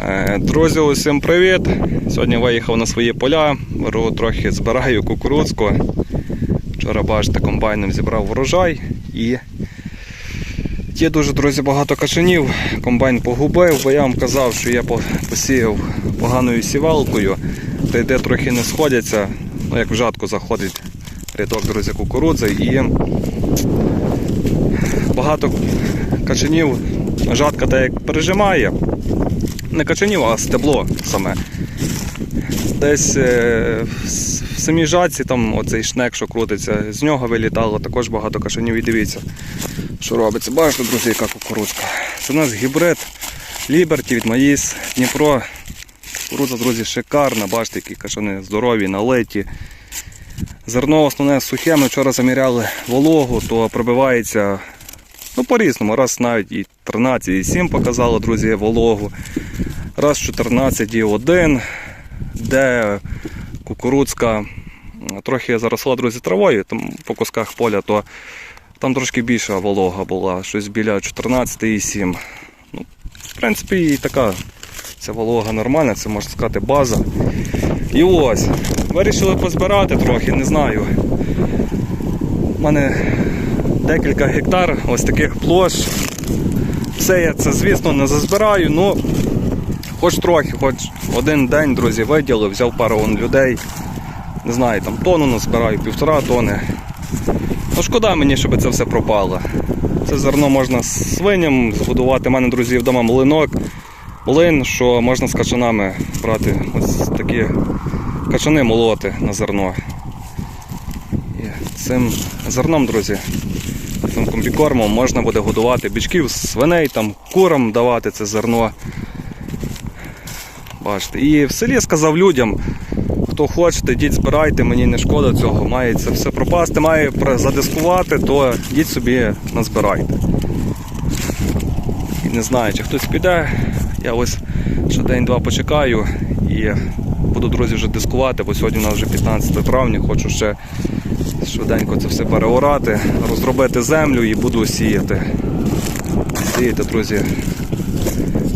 Е, Друзі, усім привіт! Сьогодні виїхав на свої поля, беру трохи збираю кукурудзку. Вчора, бачите, комбайном зібрав врожай і є дуже, друзі, багато качанів. Комбайн погубив, бо я вам казав, що я посіяв поганою сівалкою, та йде трохи не сходяться, ну як в жатку заходить рядок, друзі, кукурудзи і багато качанів жатка так як пережимає не качанів, а стебло саме. Десь е, в самій жатці, там оцей шнек, що крутиться, з нього вилітало також багато качанів. І дивіться, що робиться. Бачите, друзі, яка кукурудзка. Це у нас гібрид Ліберті від Маїс, Дніпро. Кукурудза, друзі, шикарна, бачите, які качани здорові, налеті. Зерно основне сухе, ми вчора заміряли вологу, то пробивається Ну, по-різному, раз навіть і 13, і 7 показало, друзі, вологу. Раз 14 і 1, де кукурудзка м, трохи заросла, друзі, травою, там по кусках поля, то там трошки більша волога була, щось біля 14 і 7. Ну, в принципі, і така ця волога нормальна, це можна сказати база. І ось, вирішили позбирати трохи, не знаю. У мене декілька гектар ось таких площ. Все я це, звісно, не зазбираю, ну хоч трохи, хоч один день, друзі, виділив, взяв пару вон людей. Не знаю, там тонну назбираю, півтора тони. Ну шкода мені, щоб це все пропало. Це зерно можна з свиням збудувати. У мене, друзі, вдома млинок, млин, що можна з качанами брати ось такі качани молоти на зерно. І цим зерном, друзі, цим комбікормом можна буде годувати бічків, свиней, там, курам давати це зерно. Бачите. І в селі сказав людям, хто хочете, йдіть збирайте, мені не шкода цього, має це все пропасти, має задискувати, то йдіть собі назбирайте. І не знаю, чи хтось піде, я ось ще день-два почекаю і буду, друзі, вже дискувати, бо сьогодні у нас вже 15 травня, хочу ще швиденько це все переорати, розробити землю і буду сіяти. Сіяти, друзі.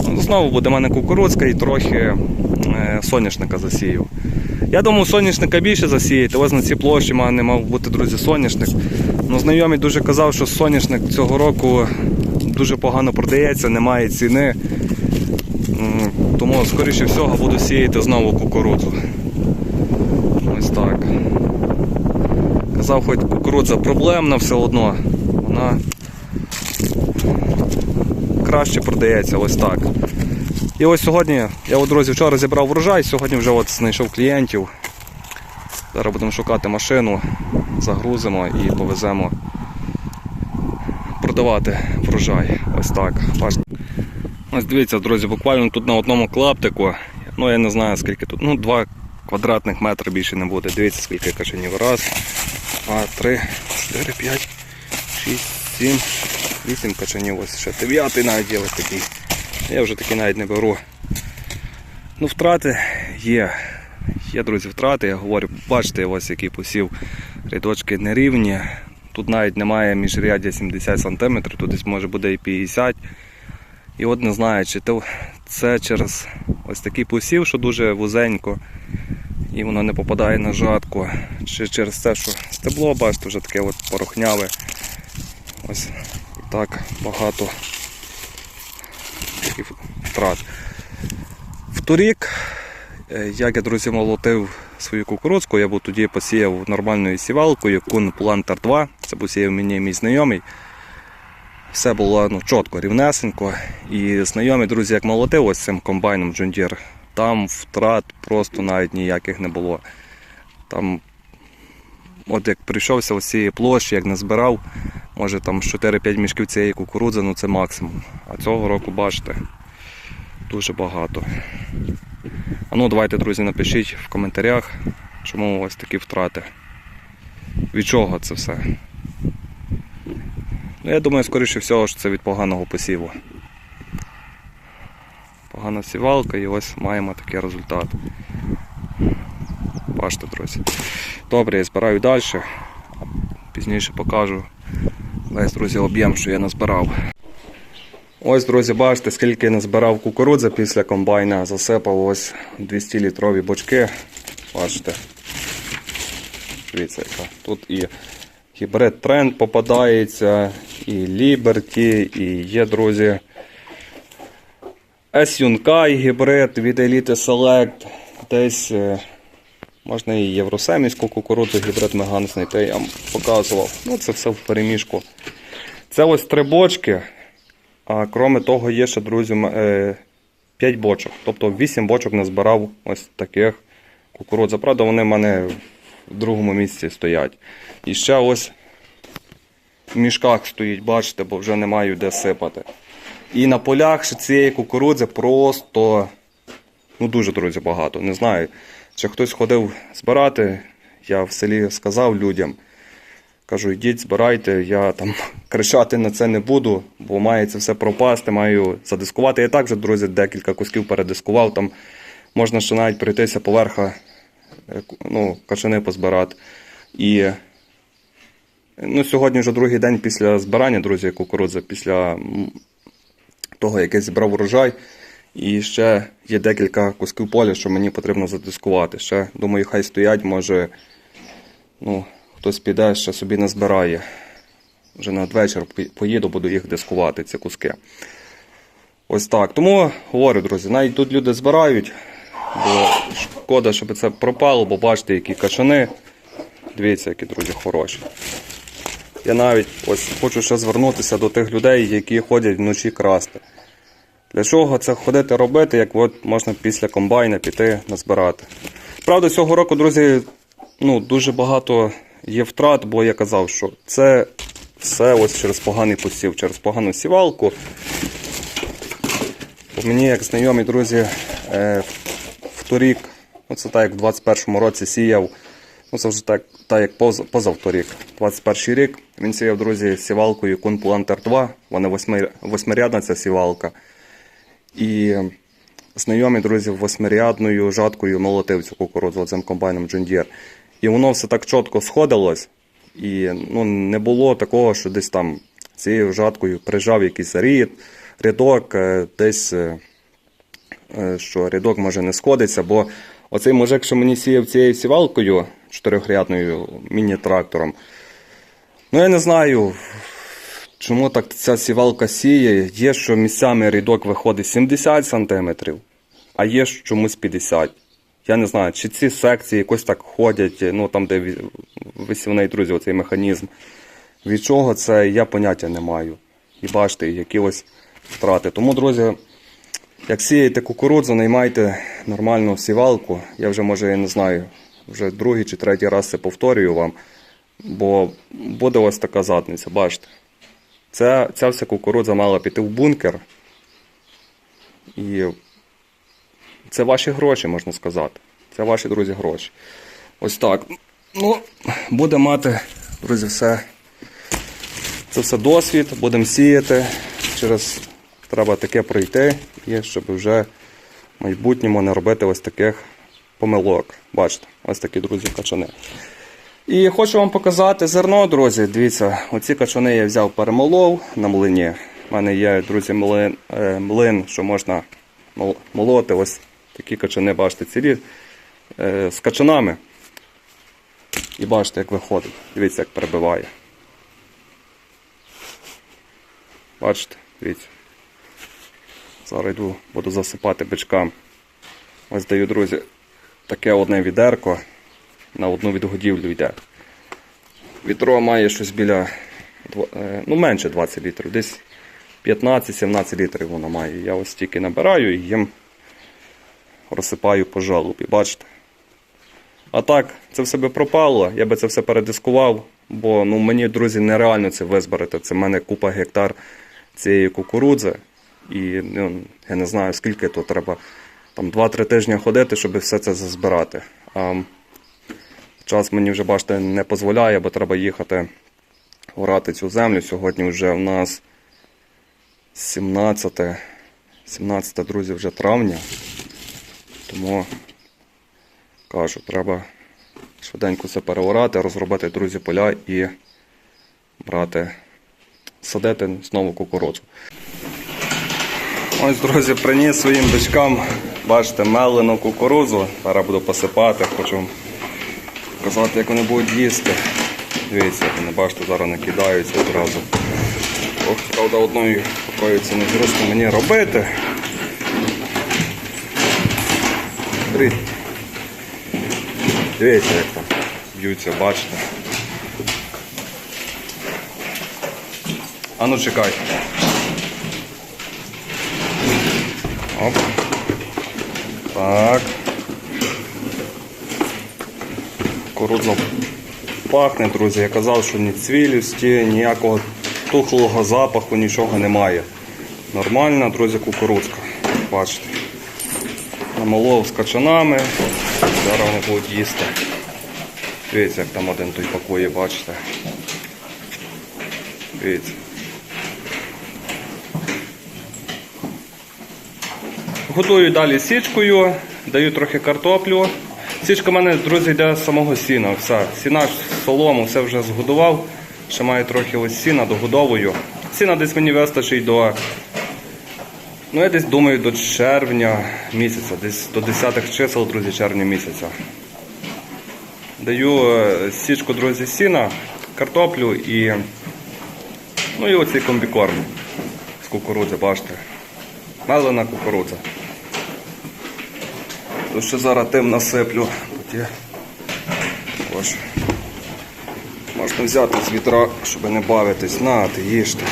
Ну, Знову буде в мене кукурудзка і трохи е, соняшника засію. Я думав, соняшника більше засіяти. Ось на цій площі мене мав бути, друзі, соняшник. Ну, знайомий дуже казав, що соняшник цього року дуже погано продається, немає ціни. Тому, скоріше всього, буду сіяти знову кукурудзу. Ось так. Казав, хоч кукурудза проблемна все одно, вона краще продається ось так. І ось сьогодні, я от, друзі, вчора зібрав врожай, сьогодні вже от знайшов клієнтів. Зараз будемо шукати машину, загрузимо і повеземо продавати врожай. Ось так. Ось дивіться, друзі, буквально тут на одному клаптику, ну я не знаю скільки тут, ну 2 квадратних метри більше не буде. Дивіться, скільки качанів. Раз, два, три, чотири, п'ять, шість, сім, вісім качанів. Ось ще дев'ятий навіть є ось такий. Я вже такий навіть не беру. Ну, втрати є. Є, друзі, втрати, я говорю, бачите, ось який посів рядочки нерівні. Тут навіть немає міжряддя 70 см, тут десь може буде і 50 І от не знаю, чи це через ось такий посів, що дуже вузенько, і воно не попадає на жатку. Чи через те, що стебло, бачите, вже таке от порохняве. Ось так багато втрат. Вторік, е, як я, друзі, молотив свою кукурудзку, я був тоді посіяв нормальною сівалкою Kun Planter 2. Це посіяв мені мій знайомий. Все було ну, чітко, рівнесенько. І знайомий, друзі, як молотив ось цим комбайном Deere, там втрат просто навіть ніяких не було. Там, от як прийшовся ось цієї площі, як назбирав, може там 4-5 мішків цієї кукурудзи, ну це максимум. А цього року, бачите, дуже багато. А ну давайте, друзі, напишіть в коментарях, чому ось такі втрати. Від чого це все? Ну, я думаю, скоріше всього, що це від поганого посіву. Погана сівалка і ось маємо такий результат. Бачите, друзі. Добре, я збираю далі, пізніше покажу весь, друзі, об'єм, що я назбирав. Ось, друзі, бачите, скільки я назбирав кукурудзи після комбайна. Засипав ось 200 літрові бочки. Бачите. Дивіться. Тут і гібрид тренд попадається, і Liberty, і є, друзі. S-Юнкай гібрид від Elite Select. Десь е, можна і євросемівську кукурудзу гібрид Меган знайти, я вам показував. Ну, це все в переміжку. Це ось три бочки. А кроме того, є ще, друзі, 5 бочок. Тобто 8 бочок назбирав ось таких кукурудзи. Правда, вони в мене в другому місці стоять. І ще ось в мішках стоїть, бачите, бо вже не маю де сипати. І на полях ще цієї кукурудзи просто ну дуже друзі багато. Не знаю, чи хтось ходив збирати. Я в селі сказав людям. Кажу, йдіть, збирайте, я там кричати на це не буду, бо має це все пропасти, маю задискувати. Я так вже, друзі, декілька кусків передискував. Там можна ще навіть пройтися поверха, е, ну, качани позбирати. І ну, сьогодні вже другий день після збирання, друзі, кукурудзи, після того, як я зібрав урожай. І ще є декілька кусків поля, що мені потрібно задискувати. Ще, думаю, хай стоять, може, ну, хтось піде, ще собі не збирає. Вже надвечір пої- поїду, буду їх дискувати, ці куски. Ось так. Тому говорю, друзі, навіть тут люди збирають, бо шкода, щоб це пропало, бо бачите, які качани. Дивіться, які друзі хороші. Я навіть ось хочу ще звернутися до тих людей, які ходять вночі красти. Для чого це ходити робити, як от можна після комбайна піти назбирати. Правда, цього року, друзі, ну, дуже багато є втрат, бо я казав, що це все ось через поганий посів, через погану сівалку. Бо мені, як знайомі друзі, е, вторік, ну це так, як в 21-му році сіяв, ну це вже так, так як поза, позавторік, 21 рік, він сіяв, друзі, сівалкою Кунплантер 2, вона восьмирядна ця сівалка. І знайомі друзі восьмирядною жаткою молотив цю кукурудзу цим комбайном John Deere. І воно все так чітко сходилось. І ну, не було такого, що десь там цією жаткою прижав якийсь рід, рядок, е, десь е, е, що рядок може не сходиться, бо оцей мужик, що мені сіяв цією сівалкою чотирьохрядною міні-трактором, ну я не знаю, чому так ця сівалка сіє. Є, що місцями рядок виходить 70 см, а є чомусь 50 я не знаю, чи ці секції якось так ходять, ну там, де висівний, друзі, оцей механізм. Від чого це я поняття не маю. І бачите, які ось втрати. Тому, друзі, як сієте кукурудзу, наймайте нормальну сівалку. Я вже, може, я не знаю, вже другий чи третій раз це повторюю вам. Бо буде ось така задниця, бачите. Ця, ця вся кукурудза мала піти в бункер. І це ваші гроші, можна сказати. Це ваші, друзі, гроші. Ось так. Ну, буде мати, друзі, все. Це все досвід, будемо сіяти. Через треба таке пройти, і щоб вже в майбутньому не робити ось таких помилок. Бачите, ось такі, друзі, качани. І хочу вам показати зерно, друзі. Дивіться, оці качани я взяв перемолов на млині. У мене є, друзі, млин, е, млин що можна молоти. Ось такі качани, бачите, цілі е, з качанами. І бачите, як виходить. Дивіться, як перебиває. Бачите, дивіться. Зараз йду, буду засипати бичкам. Ось даю, друзі, таке одне відерко на одну відгодівлю йде. Відро має щось біля, е, ну менше 20 літрів, десь 15-17 літрів воно має. Я ось тільки набираю і їм розсипаю по жалобі, бачите? А так, це все би пропало, я би це все передискував, бо ну, мені, друзі, нереально це визбирати. Це в мене купа гектар цієї кукурудзи. І ну, я не знаю, скільки то треба там 2-3 тижні ходити, щоб все це зазбирати. А час мені вже, бачите, не дозволяє, бо треба їхати орати цю землю. Сьогодні вже в нас 17, 17 друзі, вже травня. Тому кажу, треба швиденько все переорати, розробити друзі поля і брати, садити знову кукурудзу. Ось, друзі, приніс своїм бичкам, бачите, мелену кукурузу. Зараз буду посипати, хочу показати, як вони будуть їсти. Дивіться, як вони бачите, зараз не кидаються одразу. Ох, правда, одною це незручно мені робити. Дивіться, як там б'ються, бачите. А ну чекай. Оп. Так. Кукурудза пахне, друзі. Я казав, що ні цвілісті, ніякого тухлого запаху, нічого немає. Нормальна, друзі, кукурудзка. Бачите. Намолов з качанами. Зараз вони будуть їсти. Дивіться, як там один той пакує, бачите. Дивіться. Готую далі січкою, даю трохи картоплю. Січка в мене, друзі, йде з самого сіна. Все. Сіна солому, все вже згодував. Ще маю трохи ось сіна, догодовую. Сіна десь мені вистачить до. Ну, я десь думаю до червня місяця, десь до 10-х чисел, друзі, червня місяця. Даю е, січку, друзі, сіна, картоплю і. Ну і оцей комбікорм з кукурудзи, бачите. Мелена кукурудза. Тут ще зараз тим насиплю. Ось. Можна взяти з вітра, щоб не бавитись. На, ти їжте.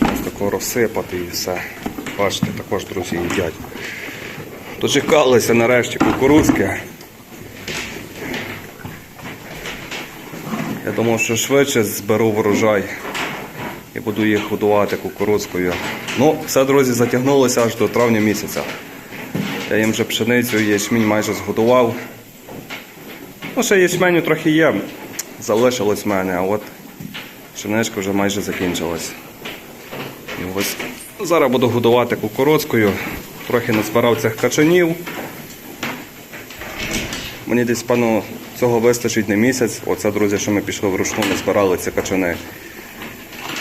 Ось такого розсипати і все. Бачите, також друзі їдять. Дочекалися нарешті кукурузки. Я думав, що швидше зберу врожай і буду їх годувати кукурудзкою. Ну, все, друзі, затягнулося аж до травня місяця. Я їм вже пшеницю ячмінь майже згодував. Ну, ще ячменю трохи є, залишилось в мене, а от пшеничка вже майже закінчилась. І ось зараз буду годувати кукурудзкою. Трохи назбирав цих качанів. Мені десь, певно, цього вистачить на місяць. Оце, друзі, що ми пішли вручну, назбирали ці качани.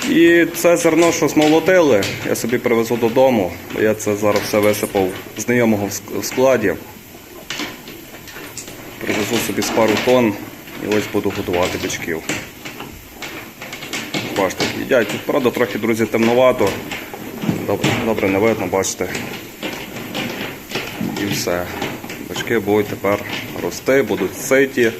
І це зерно, що смолотили, я собі привезу додому. Я це зараз все висипав знайомого в ск- в складі. Привезу собі з пару тонн і ось буду готувати бичків. Бачите, їдять. Правда, трохи, друзі, темновато. Добре не видно, бачите. І все. Бички будуть тепер рости, будуть ситі.